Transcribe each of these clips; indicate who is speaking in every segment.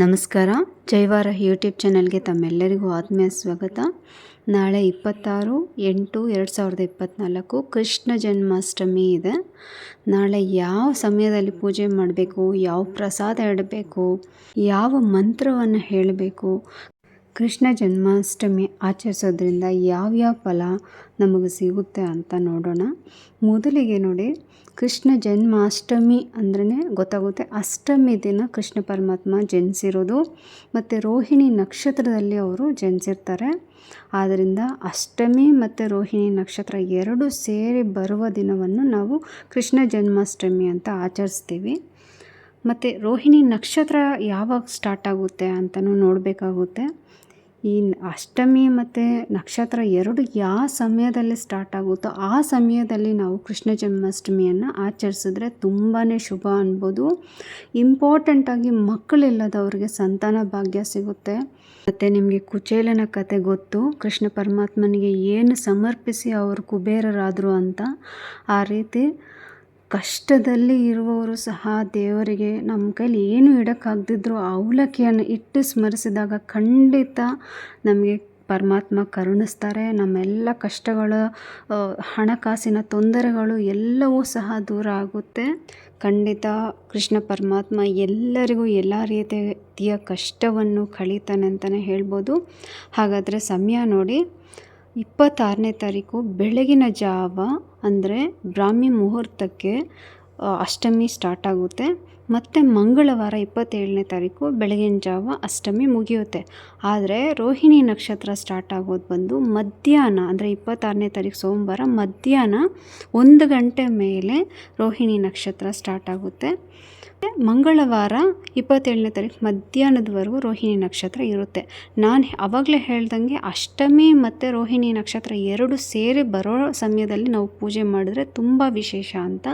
Speaker 1: ನಮಸ್ಕಾರ. ಜೈವಾರ ಯೂಟ್ಯೂಬ್ ಚಾನಲ್ಗೆ ತಮ್ಮೆಲ್ಲರಿಗೂ ಆತ್ಮೀಯ ಸ್ವಾಗತ. ನಾಳೆ ಇಪ್ಪತ್ತಾರು ಎಂಟು ಎರಡು ಸಾವಿರದ ಇಪ್ಪತ್ತ್ನಾಲ್ಕು ಕೃಷ್ಣ ಜನ್ಮಾಷ್ಟಮಿ ಇದೆ. ನಾಳೆ ಯಾವ ಸಮಯದಲ್ಲಿ ಪೂಜೆ ಮಾಡಬೇಕು, ಯಾವ ಪ್ರಸಾದ ಇಡಬೇಕು, ಯಾವ ಮಂತ್ರವನ್ನು ಹೇಳಬೇಕು ಕೃಷ್ಣ ಜನ್ಮಾಷ್ಟಮಿ ಆಚರಿಸೋದ್ರಿಂದ ಯಾವ್ಯಾವ ಫಲ ನಮಗೆ ಸಿಗುತ್ತೆ ಅಂತ ನೋಡೋಣ. ಮೊದಲಿಗೆ ನೋಡಿ, ಕೃಷ್ಣ ಜನ್ಮಾಷ್ಟಮಿ ಅಂದ್ರೇ ಗೊತ್ತಾಗುತ್ತೆ. ಅಷ್ಟಮಿ ದಿನ ಕೃಷ್ಣ ಪರಮಾತ್ಮ ಜನಿಸಿರೋದು, ಮತ್ತು ರೋಹಿಣಿ ನಕ್ಷತ್ರದಲ್ಲಿ ಅವರು ಜನಿಸಿರ್ತಾರೆ. ಆದ್ದರಿಂದ ಅಷ್ಟಮಿ ಮತ್ತು ರೋಹಿಣಿ ನಕ್ಷತ್ರ ಎರಡು ಸೇರಿ ಬರುವ ದಿನವನ್ನು ನಾವು ಕೃಷ್ಣ ಜನ್ಮಾಷ್ಟಮಿ ಅಂತ ಆಚರಿಸ್ತೀವಿ. ಮತ್ತು ರೋಹಿಣಿ ನಕ್ಷತ್ರ ಯಾವಾಗ ಸ್ಟಾರ್ಟ್ ಆಗುತ್ತೆ ಅಂತಲೂ ನೋಡಬೇಕಾಗುತ್ತೆ. ಈ ಅಷ್ಟಮಿ ಮತ್ತು ನಕ್ಷತ್ರ ಎರಡು ಯಾವ ಸಮಯದಲ್ಲಿ ಸ್ಟಾರ್ಟ್ ಆಗುತ್ತೋ ಆ ಸಮಯದಲ್ಲಿ ನಾವು ಕೃಷ್ಣ ಜನ್ಮಾಷ್ಟಮಿಯನ್ನು ಆಚರಿಸಿದ್ರೆ ತುಂಬಾ ಶುಭ ಅನ್ಬೋದು. ಇಂಪಾರ್ಟೆಂಟಾಗಿ ಮಕ್ಕಳಿಲ್ಲದವ್ರಿಗೆ ಸಂತಾನ ಭಾಗ್ಯ ಸಿಗುತ್ತೆ. ಮತ್ತು ನಿಮಗೆ ಕುಚೇಲನ ಕತೆ ಗೊತ್ತು. ಕೃಷ್ಣ ಪರಮಾತ್ಮನಿಗೆ ಏನು ಸಮರ್ಪಿಸಿ ಅವರು ಕುಬೇರರಾದರು ಅಂತ. ಆ ರೀತಿ ಕಷ್ಟದಲ್ಲಿ ಇರುವವರು ಸಹ ದೇವರಿಗೆ ನಮ್ಮ ಕೈಲಿ ಏನು ಇಡೋಕ್ಕಾಗದಿದ್ರು ಅವಲಕ್ಕಿಯನ್ನು ಇಟ್ಟು ಸ್ಮರಿಸಿದಾಗ ಖಂಡಿತ ನಮಗೆ ಪರಮಾತ್ಮ ಕರುಣಿಸ್ತಾರೆ. ನಮ್ಮೆಲ್ಲ ಕಷ್ಟಗಳು ಹಣಕಾಸಿನ ತೊಂದರೆಗಳು ಎಲ್ಲವೂ ಸಹ ದೂರ ಆಗುತ್ತೆ. ಖಂಡಿತ ಕೃಷ್ಣ ಪರಮಾತ್ಮ ಎಲ್ಲರಿಗೂ ಎಲ್ಲ ರೀತಿಯ ಕಷ್ಟವನ್ನು ಕಳೀತಾನೆ ಅಂತಲೇ ಹೇಳ್ಬೋದು. ಹಾಗಾದರೆ ಸಮಯ ನೋಡಿ. ಇಪ್ಪತ್ತಾರನೇ ತಾರೀಕು ಬೆಳಗಿನ ಜಾವ ಅಂದರೆ ಬ್ರಾಹ್ಮಿ ಮುಹೂರ್ತಕ್ಕೆ ಅಷ್ಟಮಿ ಸ್ಟಾರ್ಟ್ ಆಗುತ್ತೆ. ಮತ್ತು ಮಂಗಳವಾರ ಇಪ್ಪತ್ತೇಳನೇ ತಾರೀಕು ಬೆಳಗಿನ ಜಾವ ಅಷ್ಟಮಿ ಮುಗಿಯುತ್ತೆ. ಆದರೆ ರೋಹಿಣಿ ನಕ್ಷತ್ರ ಸ್ಟಾರ್ಟ್ ಆಗೋದು ಬಂದು ಮಧ್ಯಾಹ್ನ, ಅಂದರೆ ಇಪ್ಪತ್ತಾರನೇ ತಾರೀಕು ಸೋಮವಾರ ಮಧ್ಯಾಹ್ನ ಒಂದು ಗಂಟೆ ಮೇಲೆ ರೋಹಿಣಿ ನಕ್ಷತ್ರ ಸ್ಟಾರ್ಟ್ ಆಗುತ್ತೆ. ಮಂಗಳವಾರ ಇಪ್ಪತ್ತೇಳನೇ ತಾರೀಕು ಮಧ್ಯಾಹ್ನದವರೆಗೂ ರೋಹಿಣಿ ನಕ್ಷತ್ರ ಇರುತ್ತೆ. ನಾನು ಅವಾಗಲೇ ಹೇಳ್ದಂಗೆ ಅಷ್ಟಮಿ ಮತ್ತು ರೋಹಿಣಿ ನಕ್ಷತ್ರ ಎರಡು ಸೇರಿ ಬರೋ ಸಮಯದಲ್ಲಿ ನಾವು ಪೂಜೆ ಮಾಡಿದ್ರೆ ತುಂಬ ವಿಶೇಷ ಅಂತ.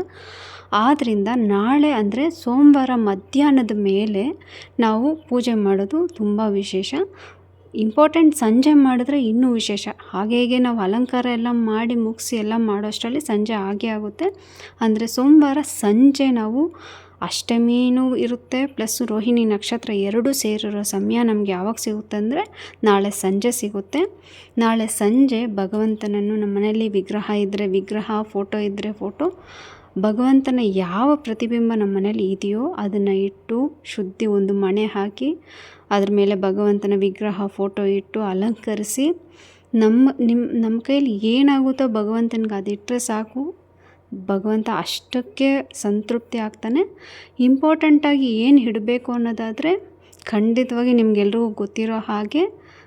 Speaker 1: ಆದ್ದರಿಂದ ನಾಳೆ ಅಂದರೆ ಸೋಮವಾರ ಮಧ್ಯಾಹ್ನದ ಮೇಲೆ ನಾವು ಪೂಜೆ ಮಾಡೋದು ತುಂಬ ವಿಶೇಷ. ಇಂಪಾರ್ಟೆಂಟ್ ಸಂಜೆ ಮಾಡಿದ್ರೆ ಇನ್ನೂ ವಿಶೇಷ. ಹಾಗೆ ಹೀಗೆ ನಾವು ಅಲಂಕಾರ ಎಲ್ಲ ಮಾಡಿ ಮುಗಿಸಿ ಎಲ್ಲ ಮಾಡೋಷ್ಟರಲ್ಲಿ ಸಂಜೆ ಆಗೇ ಆಗುತ್ತೆ. ಅಂದರೆ ಸೋಮವಾರ ಸಂಜೆ ನಾವು ಅಷ್ಟಮಿನೂ ಇರುತ್ತೆ, ಪ್ಲಸ್ ರೋಹಿಣಿ ನಕ್ಷತ್ರ ಎರಡೂ ಸೇರಿರೋ ಸಮಯ ನಮಗೆ ಯಾವಾಗ ಸಿಗುತ್ತೆ ಅಂದರೆ ನಾಳೆ ಸಂಜೆ ಸಿಗುತ್ತೆ. ನಾಳೆ ಸಂಜೆ ಭಗವಂತನನ್ನು ನಮ್ಮ ಮನೆಯಲ್ಲಿ ವಿಗ್ರಹ ಇದ್ದರೆ ವಿಗ್ರಹ, ಫೋಟೋ ಇದ್ದರೆ ಫೋಟೋ, ಭಗವಂತನ ಯಾವ ಪ್ರತಿಬಿಂಬ ನಮ್ಮ ಮನೇಲಿ ಇದೆಯೋ ಅದನ್ನು ಇಟ್ಟು ಶುದ್ಧಿ ಒಂದು ಮಣೆ ಹಾಕಿ ಅದ್ರ ಮೇಲೆ ಭಗವಂತನ ವಿಗ್ರಹ, ಫೋಟೋ ಇಟ್ಟು ಅಲಂಕರಿಸಿ ನಮ್ಮ ನಿಮ್ಮ ನಮ್ಮ ಕೈಯಲ್ಲಿ ಏನಾಗುತ್ತೋ ಭಗವಂತನಿಗೆ ಅದಿಟ್ಟರೆ ಸಾಕು. ಭಗವಂತ ಅಷ್ಟಕ್ಕೆ ಸಂತೃಪ್ತಿ ಆಗ್ತಾನೆ. ಇಂಪಾರ್ಟೆಂಟಾಗಿ ಏನು ಇಡಬೇಕು ಅನ್ನೋದಾದರೆ ಖಂಡಿತವಾಗಿ ನಿಮಗೆಲ್ರಿಗೂ ಗೊತ್ತಿರೋ ಹಾಗೆ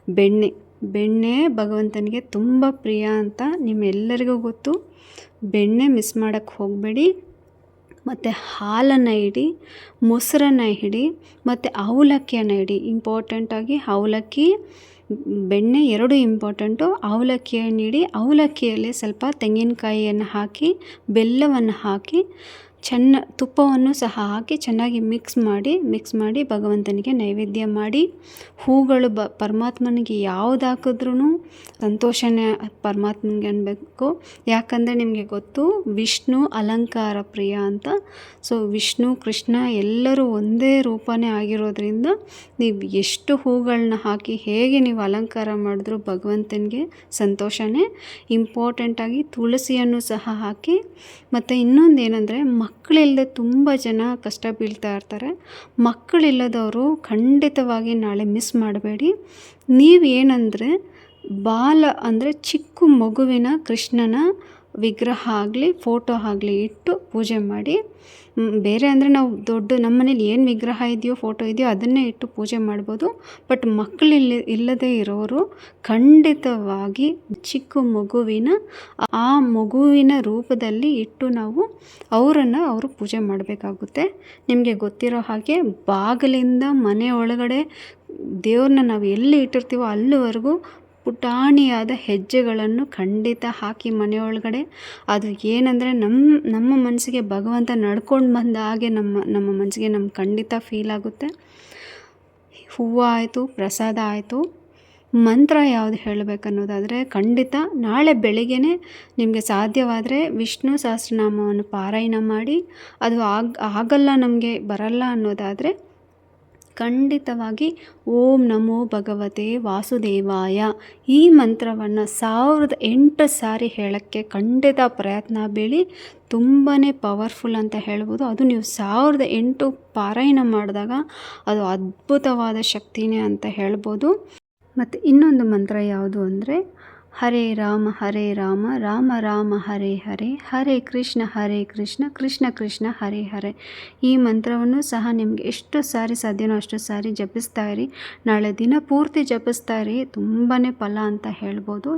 Speaker 1: ಬೆಣ್ಣೆ. ಬೆಣ್ಣೆ ಭಗವಂತನಿಗೆ ತುಂಬ ಪ್ರಿಯ ಅಂತ ನಿಮ್ಮೆಲ್ಲರಿಗೂ ಗೊತ್ತು. ಬೆಣ್ಣೆ ಮಿಸ್ ಮಾಡೋಕ್ಕೆ ಹೋಗಬೇಡಿ. ಮತ್ತು ಹಾಲನ್ನು ಇಡಿ, ಮೊಸರನ್ನು ಹಿಡಿ ಮತ್ತು ಅವಲಕ್ಕಿಯನ್ನು ಇಡಿ. ಇಂಪಾರ್ಟೆಂಟಾಗಿ ಅವಲಕ್ಕಿ ಬೆಣ್ಣೆ ಎರಡು ಇಂಪಾರ್ಟೆಂಟು. ಅವಲಕ್ಕಿಯನ್ನು ಇಡಿ ಅವಲಕ್ಕಿಯಲ್ಲಿ ಸ್ವಲ್ಪ ತೆಂಗಿನಕಾಯಿಯನ್ನು ಹಾಕಿ ಬೆಲ್ಲವನ್ನು ಹಾಕಿ ಚೆನ್ನ, ತುಪ್ಪವನ್ನು ಸಹ ಹಾಕಿ ಚೆನ್ನಾಗಿ ಮಿಕ್ಸ್ ಮಾಡಿ ಮಿಕ್ಸ್ ಮಾಡಿ ಭಗವಂತನಿಗೆ ನೈವೇದ್ಯ ಮಾಡಿ, ಹೂಗಳು ಬ, ಪರಮಾತ್ಮನಿಗೆ ಯಾವ್ದು ಹಾಕಿದ್ರೂ ಸಂತೋಷನೇ ಪರಮಾತ್ಮನಿಗೆ ಅನ್ಬೇಕು. ಯಾಕಂದರೆ ನಿಮಗೆ ಗೊತ್ತು, ವಿಷ್ಣು ಅಲಂಕಾರ ಪ್ರಿಯ ಅಂತ. ಸೊ ವಿಷ್ಣು, ಕೃಷ್ಣ ಎಲ್ಲರೂ ಒಂದೇ ರೂಪನೇ ಆಗಿರೋದ್ರಿಂದ ನೀವು ಎಷ್ಟು ಹೂಗಳನ್ನ ಹಾಕಿ ಹೇಗೆ ನೀವು ಅಲಂಕಾರ ಮಾಡಿದ್ರು ಭಗವಂತನಿಗೆ ಸಂತೋಷನೇ. ಇಂಪಾರ್ಟೆಂಟಾಗಿ ತುಳಸಿಯನ್ನು ಸಹ ಹಾಕಿ. ಮತ್ತು ಇನ್ನೊಂದು ಏನಂದರೆ ಮಕ್ಕಳಿಲ್ಲದೆ ತುಂಬ ಜನ ಕಷ್ಟ ಬೀಳ್ತಾ ಇರ್ತಾರೆ. ಮಕ್ಕಳಿಲ್ಲದವರು ಖಂಡಿತವಾಗಿ ನಾಳೆ ಮಿಸ್ ಮಾಡಬೇಡಿ. ನೀವು ಏನಂದರೆ, ಬಾಲ ಅಂದರೆ ಚಿಕ್ಕ ಮಗುವಿನ ಕೃಷ್ಣನ ವಿಗ್ರಹ ಆಗಲಿ ಫೋಟೋ ಆಗಲಿ ಇಟ್ಟು ಪೂಜೆ ಮಾಡಿ ಬೇರೆ ಅಂದರೆ ನಾವು ದೊಡ್ಡ, ನಮ್ಮ ಮನೇಲಿ ಏನು ವಿಗ್ರಹ ಇದೆಯೋ ಫೋಟೋ ಇದೆಯೋ ಅದನ್ನೇ ಇಟ್ಟು ಪೂಜೆ ಮಾಡ್ಬೋದು. ಬಟ್ ಮಕ್ಕಳಿಲ್ಲ ಇಲ್ಲದೇ ಇರೋರು ಖಂಡಿತವಾಗಿ ಚಿಕ್ಕ ಮಗುವಿನ, ಆ ಮಗುವಿನ ರೂಪದಲ್ಲಿ ಇಟ್ಟು ನಾವು ಅವರನ್ನು ಅವರು ಪೂಜೆ ಮಾಡಬೇಕಾಗುತ್ತೆ. ನಿಮಗೆ ಗೊತ್ತಿರೋ ಹಾಗೆ ಬಾಗಿಲಿಂದ ಮನೆ ಒಳಗಡೆ ದೇವ್ರನ್ನ ನಾವು ಎಲ್ಲಿ ಇಟ್ಟಿರ್ತೀವೋ ಅಲ್ಲಿವರೆಗೂ ಪುಟಾಣಿಯಾದ ಹೆಜ್ಜೆಗಳನ್ನು ಖಂಡಿತ ಹಾಕಿ ಮನೆಯೊಳಗಡೆ. ಅದು ಏನಂದರೆ ನಮ್ಮ ನಮ್ಮ ಮನಸ್ಸಿಗೆ ಭಗವಂತ ನಡ್ಕೊಂಡು ಬಂದ ಹಾಗೆ ನಮ್ಮ ನಮ್ಮ ಮನಸ್ಸಿಗೆ ನಮ್ಗೆ ಖಂಡಿತ ಫೀಲ್ ಆಗುತ್ತೆ. ಹೂವು ಆಯಿತು, ಪ್ರಸಾದ ಆಯಿತು. ಮಂತ್ರ ಯಾವುದು ಹೇಳಬೇಕನ್ನೋದಾದರೆ ಖಂಡಿತ ನಾಳೆ ಬೆಳಿಗ್ಗೆ ನಿಮಗೆ ಸಾಧ್ಯವಾದರೆ ವಿಷ್ಣು ಸಹಸ್ರನಾಮವನ್ನು ಪಾರಾಯಣ ಮಾಡಿ. ಅದು ಆಗ, ಆಗಲ್ಲ ನಮಗೆ, ಬರಲ್ಲ ಅನ್ನೋದಾದರೆ ಖಂಡಿತವಾಗಿ ಓಂ ನಮೋ ಭಗವತೆ ವಾಸುದೇವಾಯ. ಈ ಮಂತ್ರವನ್ನು ಸಾವಿರದ ಎಂಟು ಸಾರಿ ಹೇಳೋಕ್ಕೆ ಖಂಡಿತ ಪ್ರಯತ್ನ ಬೀಳಿ ತುಂಬಾ ಪವರ್ಫುಲ್ ಅಂತ ಹೇಳ್ಬೋದು. ಅದು ನೀವು ಸಾವಿರದ ಎಂಟು ಪಾರಾಯಣ ಮಾಡಿದಾಗ ಅದು ಅದ್ಭುತವಾದ ಶಕ್ತಿನೇ ಅಂತ ಹೇಳ್ಬೋದು. ಮತ್ತು ಇನ್ನೊಂದು ಮಂತ್ರ ಯಾವುದು ಅಂದರೆ ಹರೇ ರಾಮ ಹರೇ ರಾಮ ರಾಮ ರಾಮ, ಹರೇ ಹರೇ ಹರೇ ಕೃಷ್ಣ ಹರೇ ಕೃಷ್ಣ ಕೃಷ್ಣ ಕೃಷ್ಣ, ಹರೇ ಹರೇ. ಈ ಮಂತ್ರವನ್ನು ಸಹ ನಿಮಗೆ ಎಷ್ಟು ಸಾರಿ ಸಾಧ್ಯನೋ ಅಷ್ಟು ಸಾರಿ ಜಪಿಸ್ತಾ ಇರಿ. ನಾಳೆ ದಿನ ಪೂರ್ತಿ ಜಪಿಸ್ತಾ ಇರಿ. ತುಂಬಾ ಫಲ ಅಂತ ಹೇಳ್ಬೋದು.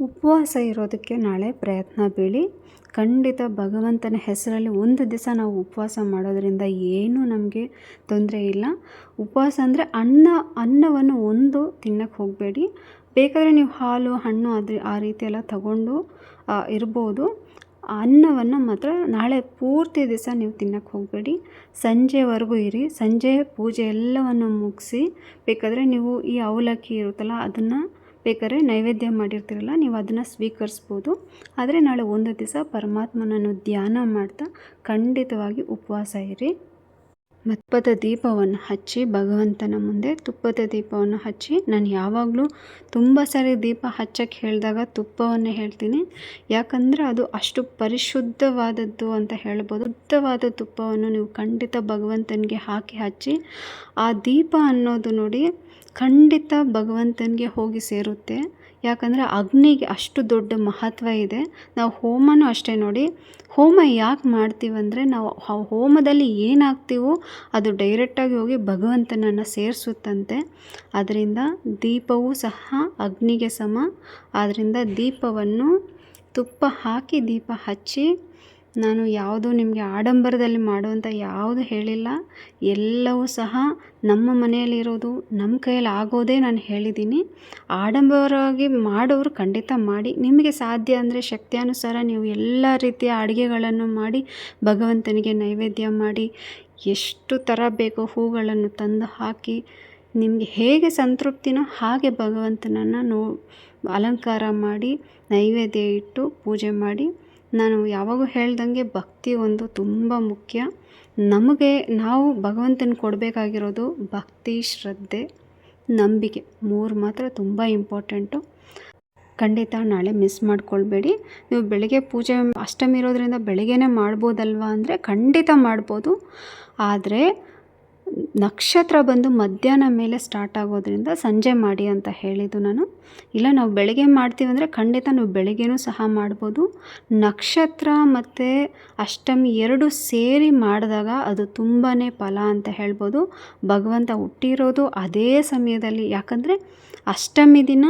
Speaker 1: ಉಪವಾಸ ಇರೋದಕ್ಕೆ ನಾಳೆ ಪ್ರಯತ್ನ ಬೀಳಿ. ಖಂಡಿತ ಭಗವಂತನ ಹೆಸರಲ್ಲಿ ಒಂದು ದಿವಸ ನಾವು ಉಪವಾಸ ಮಾಡೋದರಿಂದ ಏನೂ ನಮಗೆ ತೊಂದರೆ ಇಲ್ಲ. ಉಪವಾಸ ಅಂದರೆ ಅನ್ನ, ಅನ್ನವನ್ನು ಒಂದು ತಿನ್ನಕ್ಕೆ ಹೋಗಬೇಡಿ. ಬೇಕಾದರೆ ನೀವು ಹಾಲು, ಹಣ್ಣು ಅದು ಆ ರೀತಿ ಎಲ್ಲ ತಗೊಂಡು ಇರ್ಬೋದು. ಅನ್ನವನ್ನು ಮಾತ್ರ ನಾಳೆ ಪೂರ್ತಿ ದಿವಸ ನೀವು ತಿನ್ನಕ್ಕೆ ಹೋಗಬೇಡಿ. ಸಂಜೆವರೆಗೂ ಇರಿ. ಸಂಜೆ ಪೂಜೆ ಎಲ್ಲವನ್ನು ಮುಗಿಸಿ ಬೇಕಾದರೆ ನೀವು ಈ ಅವಲಕ್ಕಿ ಇರುತ್ತಲ್ಲ, ಅದನ್ನು ಬೇಕಾದ್ರೆ ನೈವೇದ್ಯ ಮಾಡಿರ್ತೀರಲ್ಲ, ನೀವು ಅದನ್ನು ಸ್ವೀಕರಿಸ್ಬೋದು. ಆದರೆ ನಾಳೆ ಒಂದು ದಿವಸ ಪರಮಾತ್ಮನನ್ನು ಧ್ಯಾನ ಮಾಡ್ತಾ ಖಂಡಿತವಾಗಿ ಉಪವಾಸ ಇರಿ. ತುಪ್ಪದ ದೀಪವನ್ನು ಹಚ್ಚಿ ಭಗವಂತನ ಮುಂದೆ ತುಪ್ಪದ ದೀಪವನ್ನು ಹಚ್ಚಿ, ನಾನು ಯಾವಾಗಲೂ ತುಂಬ ಸಾರಿ ದೀಪ ಹಚ್ಚಕ್ಕೆ ಹೇಳಿದಾಗ ತುಪ್ಪವನ್ನೇ ಹೇಳ್ತೀನಿ. ಯಾಕಂದರೆ ಅದು ಅಷ್ಟು ಪರಿಶುದ್ಧವಾದದ್ದು ಅಂತ ಹೇಳ್ಬೋದು. ಶುದ್ಧವಾದ ತುಪ್ಪವನ್ನು ನೀವು ಖಂಡಿತ ಭಗವಂತನಿಗೆ ಹಾಕಿ ಹಚ್ಚಿ, ಆ ದೀಪ ಅನ್ನೋದು ನೋಡಿ ಖಂಡಿತ ಭಗವಂತನಿಗೆ ಹೋಗಿ ಸೇರುತ್ತೆ. ಯಾಕಂದರೆ ಅಗ್ನಿಗೆ ಅಷ್ಟು ದೊಡ್ಡ ಮಹತ್ವ ಇದೆ. ನಾವು ಹೋಮನೂ ಅಷ್ಟೇ ನೋಡಿ, ಹೋಮ ಯಾಕೆ ಮಾಡ್ತೀವಂದರೆ ನಾವು ಹೋಮದಲ್ಲಿ ಏನಾಗ್ತೀವೋ ಅದು ಡೈರೆಕ್ಟಾಗಿ ಹೋಗಿ ಭಗವಂತನನ್ನು ಸೇರಿಸುತ್ತಂತೆ. ಅದರಿಂದ ದೀಪವೂ ಸಹ ಅಗ್ನಿಗೆ ಸಮ. ಆದ್ದರಿಂದ ದೀಪವನ್ನು ತುಪ್ಪ ಹಾಕಿ ದೀಪ ಹಚ್ಚಿ ನಾನು ಯಾವುದು ನಿಮಗೆ ಆಡಂಬರದಲ್ಲಿ ಮಾಡುವಂಥ ಯಾವುದು ಹೇಳಿಲ್ಲ. ಎಲ್ಲವೂ ಸಹ ನಮ್ಮ ಮನೆಯಲ್ಲಿರೋದು ನಮ್ಮ ಕೈಯಲ್ಲಿ ಆಗೋದೇ ನಾನು ಹೇಳಿದ್ದೀನಿ. ಆಡಂಬರವಾಗಿ ಮಾಡೋರು ಖಂಡಿತ ಮಾಡಿ. ನಿಮಗೆ ಸಾಧ್ಯ ಅಂದರೆ ಶಕ್ತಿಯಾನುಸಾರ ನೀವು ಎಲ್ಲ ರೀತಿಯ ಅಡುಗೆಗಳನ್ನು ಮಾಡಿ, ಭಗವಂತನಿಗೆ ನೈವೇದ್ಯ ಮಾಡಿ, ಎಷ್ಟು ಥರ ಬೇಕೋ ಹೂಗಳನ್ನು ತಂದು ಹಾಕಿ, ನಿಮಗೆ ಹೇಗೆ ಸಂತೃಪ್ತಿನೋ ಹಾಗೆ ಭಗವಂತನನ್ನು ನೋ ಅಲಂಕಾರ ಮಾಡಿ, ನೈವೇದ್ಯ ಇಟ್ಟು ಪೂಜೆ ಮಾಡಿ ನಾನು ಯಾವಾಗೂ ಹೇಳ್ದಂಗೆ ಭಕ್ತಿ ಒಂದು ತುಂಬ ಮುಖ್ಯ. ನಮಗೆ ನಾವು ಭಗವಂತನ ಕೊಡಬೇಕಾಗಿರೋದು ಭಕ್ತಿ, ಶ್ರದ್ಧೆ, ನಂಬಿಕೆ. ಮೂರು ಮಾತ್ರ ತುಂಬ ಇಂಪಾರ್ಟೆಂಟು. ಖಂಡಿತ ನಾಳೆ ಮಿಸ್ ಮಾಡ್ಕೊಳ್ಬೇಡಿ. ನೀವು ಬೆಳಗ್ಗೆ ಪೂಜೆ ಅಷ್ಟಮಿ ಇರೋದ್ರಿಂದ ಬೆಳಗ್ಗೆನೇ ಮಾಡ್ಬೋದಲ್ವಾ ಅಂದರೆ ಖಂಡಿತ ಮಾಡ್ಬೋದು. ಆದರೆ ನಕ್ಷತ್ರ ಬಂದು ಮಧ್ಯಾಹ್ನ ಮೇಲೆ ಸ್ಟಾರ್ಟ್ ಆಗೋದ್ರಿಂದ ಸಂಜೆ ಮಾಡಿ ಅಂತ ಹೇಳಿದ್ದು ನಾನು. ಇಲ್ಲ, ನಾವು ಬೆಳಗ್ಗೆ ಮಾಡ್ತೀವಿ ಅಂದರೆ ಖಂಡಿತ ನಾವು ಬೆಳಗ್ಗೆನೂ ಸಹ ಮಾಡ್ಬೋದು. ನಕ್ಷತ್ರ ಮತ್ತು ಅಷ್ಟಮಿ ಎರಡು ಸೇರಿ ಮಾಡಿದಾಗ ಅದು ತುಂಬಾ ಫಲ ಅಂತ ಹೇಳ್ಬೋದು. ಭಗವಂತ ಹುಟ್ಟಿರೋದು ಅದೇ ಸಮಯದಲ್ಲಿ. ಯಾಕಂದರೆ ಅಷ್ಟಮಿ ದಿನ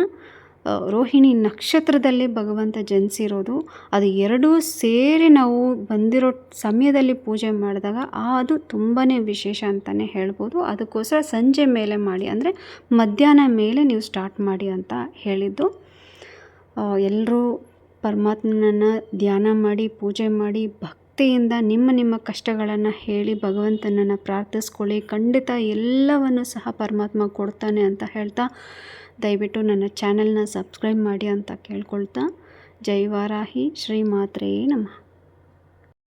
Speaker 1: ರೋಹಿಣಿ ನಕ್ಷತ್ರದಲ್ಲಿ ಭಗವಂತ ಜನಿಸಿರೋದು. ಅದು ಎರಡೂ ಸೇರಿ ನಾವು ಬಂದಿರೋ ಸಮಯದಲ್ಲಿ ಪೂಜೆ ಮಾಡಿದಾಗ ಅದು ತುಂಬಾ ವಿಶೇಷ ಅಂತಲೇ ಹೇಳ್ಬೋದು. ಅದಕ್ಕೋಸ್ಕರ ಸಂಜೆ ಮೇಲೆ ಮಾಡಿ, ಅಂದರೆ ಮಧ್ಯಾಹ್ನ ಮೇಲೆ ನೀವು ಸ್ಟಾರ್ಟ್ ಮಾಡಿ ಅಂತ ಹೇಳಿದ್ದು. ಎಲ್ಲರೂ ಪರಮಾತ್ಮನನ್ನು ಧ್ಯಾನ ಮಾಡಿ, ಪೂಜೆ ಮಾಡಿ, ಭಕ್ತಿಯಿಂದ ನಿಮ್ಮ ನಿಮ್ಮ ಕಷ್ಟಗಳನ್ನು ಹೇಳಿ, ಭಗವಂತನನ್ನು ಪ್ರಾರ್ಥಿಸ್ಕೊಳ್ಳಿ. ಖಂಡಿತ ಎಲ್ಲವನ್ನು ಸಹ ಪರಮಾತ್ಮ ಕೊಡ್ತಾನೆ ಅಂತ ಹೇಳ್ತಾ ದಯವಿಟ್ಟು ನನ್ನ ಚಾನಲ್ನ ಸಬ್ಸ್ಕ್ರೈಬ್ ಮಾಡಿ ಅಂತ ಕೇಳ್ಕೊಳ್ತಾ. ಜೈ ವಾರಾಹಿ. ಶ್ರೀ ಮಾತ್ರೆಯೇ ನಮಃ.